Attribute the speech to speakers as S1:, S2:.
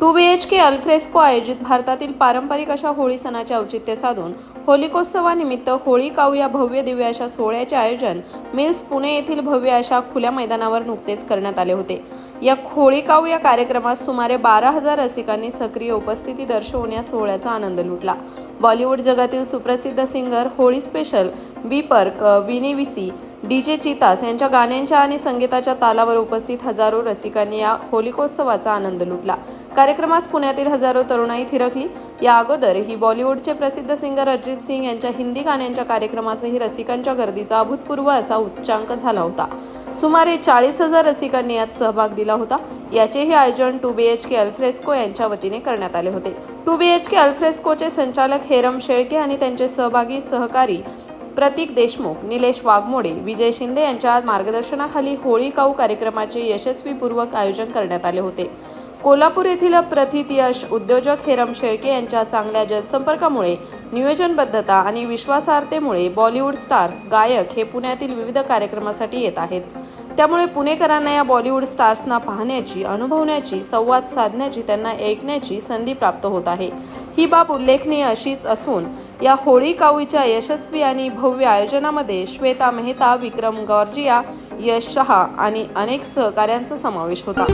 S1: Two B H K Alfresco आयोजित भारतातील पारंपरिक अशा होळी सणाचे औचित्य साधून होलिकोत्सवानिमित्त होळी काऊ या भव्य दिव्य अशा सोहळ्याचे आयोजन मिल्स पुणे येथील भव्य अशा खुल्या मैदानावर नुकतेच करण्यात आले होते. या होळी काऊ या कार्यक्रमात सुमारे बारा हजार रसिकांनी सक्रिय उपस्थिती दर्शवून या सोहळ्याचा आनंद लुटला. बॉलिवूड जगातील सुप्रसिद्ध सिंगर होळी स्पेशल बी पर्क अ, डी जे डीजे चितास यांच्या गाण्यांच्या आणि संगीताच्या तालावर उपस्थित हजारो रसिकांनी या होलिकोत्सवाचा आनंद लुटला. कार्यक्रमास पुण्यातील हजारो तरुणाई थिरकली. या अगोदर ही बॉलिवूडचे प्रसिद्ध सिंगर अजित सिंग यांच्या हिंदी गाण्यांच्या कार्यक्रमासही रसिकांच्या गर्दीचा अभूतपूर्व असा उच्चांक झाला होता. सुमारे चाळीस हजार रसिकांनी यात सहभाग दिला होता. याचेही आयोजन two B H K Alfresco यांच्या वतीने करण्यात आले होते. टू बी एच के अल्फ्रेस्कोचे संचालक हेरम शेळके आणि त्यांचे सहभागी सहकारी प्रतीक देशमुख निलेश वाघमोडे विजय शिंदे यांच्या मार्गदर्शनाखाली होळी काऊ कार्यक्रमाचे यशस्वीपूर्वक आयोजन करण्यात आले होते. कोल्हापूर येथील प्रथित यश उद्योजक हेरम शेळके यांच्या चांगल्या जनसंपर्कामुळे नियोजनबद्धता आणि विश्वासार्हतेमुळे बॉलिवूड स्टार्स गायक हे पुण्यातील विविध कार्यक्रमासाठी येत आहेत. त्यामुळे पुणेकरांना या बॉलिवूड स्टार्सना पाहण्याची अनुभवण्याची संवाद साधण्याची त्यांना ऐकण्याची संधी प्राप्त होत आहे. ही बाब उल्लेखनीय अशीच असून या होळी काऊच्या यशस्वी आणि भव्य आयोजनामध्ये श्वेता मेहता विक्रम गॉर्जिया यश शहा आणि अनेक सहकाऱ्यांचा समावेश होता.